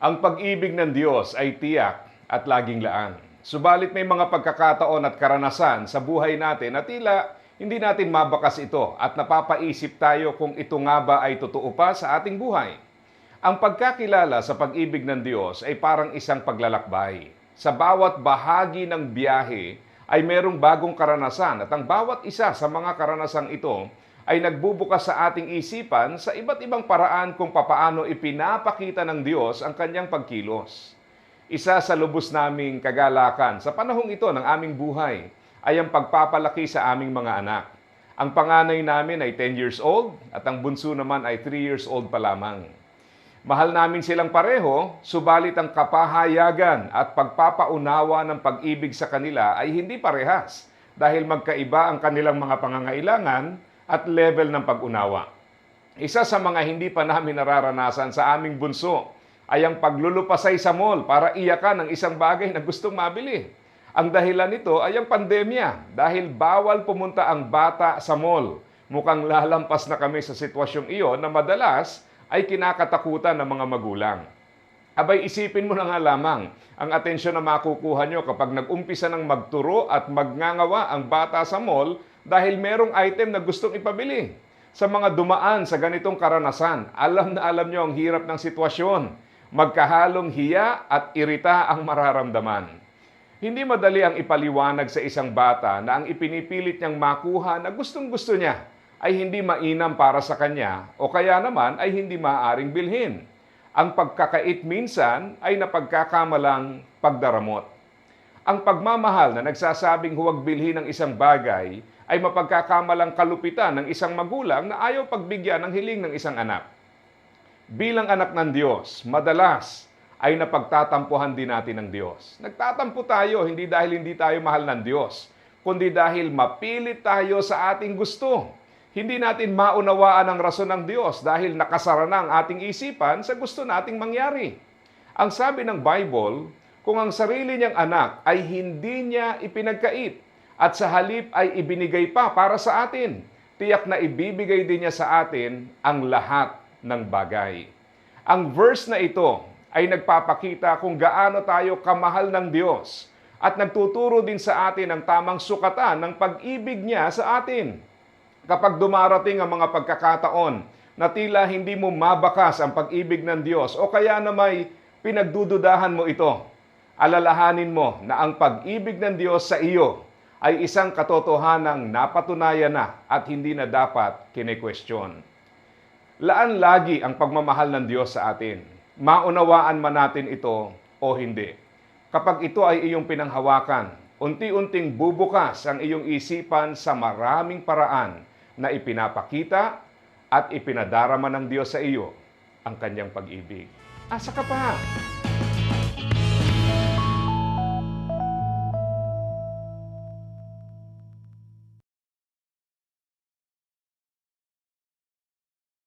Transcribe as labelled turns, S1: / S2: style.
S1: Ang pag-ibig ng Diyos ay tiyak at laging laan. Subalit may mga pagkakataon at karanasan sa buhay natin na tila hindi natin mabakas ito at napapaisip tayo kung ito nga ba ay totoo pa sa ating buhay. Ang pagkakilala sa pag-ibig ng Diyos ay parang isang paglalakbay. Sa bawat bahagi ng biyahe ay merong bagong karanasan at ang bawat isa sa mga karanasang ito ay nagbubukas sa ating isipan sa iba't ibang paraan kung papaano ipinapakita ng Diyos ang kanyang pagkilos. Isa sa lubos naming kagalakan sa panahong ito ng aming buhay ay ang pagpapalaki sa aming mga anak. Ang panganay namin ay 10 years old at ang bunso naman ay 3 years old pa lamang. Mahal namin silang pareho, subalit ang kapahayagan at pagpapaunawa ng pag-ibig sa kanila ay hindi parehas dahil magkaiba ang kanilang mga pangangailangan at level ng pag-unawa. Isa sa mga hindi pa namin nararanasan sa aming bunso ay ang paglulupasay sa mall para iyakan ang isang bagay na gustong mabili. Ang dahilan nito ay ang pandemya dahil bawal pumunta ang bata sa mall. Mukhang lalampas na kami sa sitwasyong iyon na madalas ay kinakatakutan ng mga magulang. Abay, isipin mo na nga lamang ang atensyon na makukuha nyo kapag nag-umpisa ng magturo at magngangawa ang bata sa mall dahil merong item na gustong ipabili. Sa mga dumaan sa ganitong karanasan, alam na alam nyo ang hirap ng sitwasyon. Magkahalong hiya at irita ang mararamdaman. Hindi madali ang ipaliwanag sa isang bata na ang ipinipilit niyang makuha na gustong-gusto niya ay hindi mainam para sa kanya o kaya naman ay hindi maaaring bilhin. Ang pagkakait minsan ay napagkakamalang pagdaramot. Ang pagmamahal na nagsasabing huwag bilhin ng isang bagay ay mapagkakamalang kalupitan ng isang magulang na ayaw pagbigyan ng hiling ng isang anak. Bilang anak ng Diyos, madalas ay napagtatampuhan din natin ng Diyos. Nagtatampo tayo hindi dahil hindi tayo mahal ng Diyos, kundi dahil mapilit tayo sa ating gusto. Hindi natin maunawaan ang rason ng Diyos dahil nakasara na ang ating isipan sa gusto nating mangyari. Ang sabi ng Bible, kung ang sarili niyang anak ay hindi niya ipinagkait at sa halip ay ibinigay pa para sa atin, tiyak na ibibigay din niya sa atin ang lahat ng bagay. Ang verse na ito ay nagpapakita kung gaano tayo kamahal ng Diyos at nagtuturo din sa atin ang tamang sukatan ng pag-ibig niya sa atin. Kapag dumarating ang mga pagkakataon na tila hindi mo mabakas ang pag-ibig ng Diyos o kaya na may pinagdududahan mo ito, alalahanin mo na ang pag-ibig ng Diyos sa iyo ay isang katotohanang napatunayan na at hindi na dapat kine-question. Laan lagi ang pagmamahal ng Diyos sa atin. Maunawaan man natin ito o hindi. Kapag ito ay iyong pinanghawakan, unti-unting bubukas ang iyong isipan sa maraming paraan na ipinapakita at ipinadarama ng Diyos sa iyo ang kanyang pag-ibig. Asa ka pa?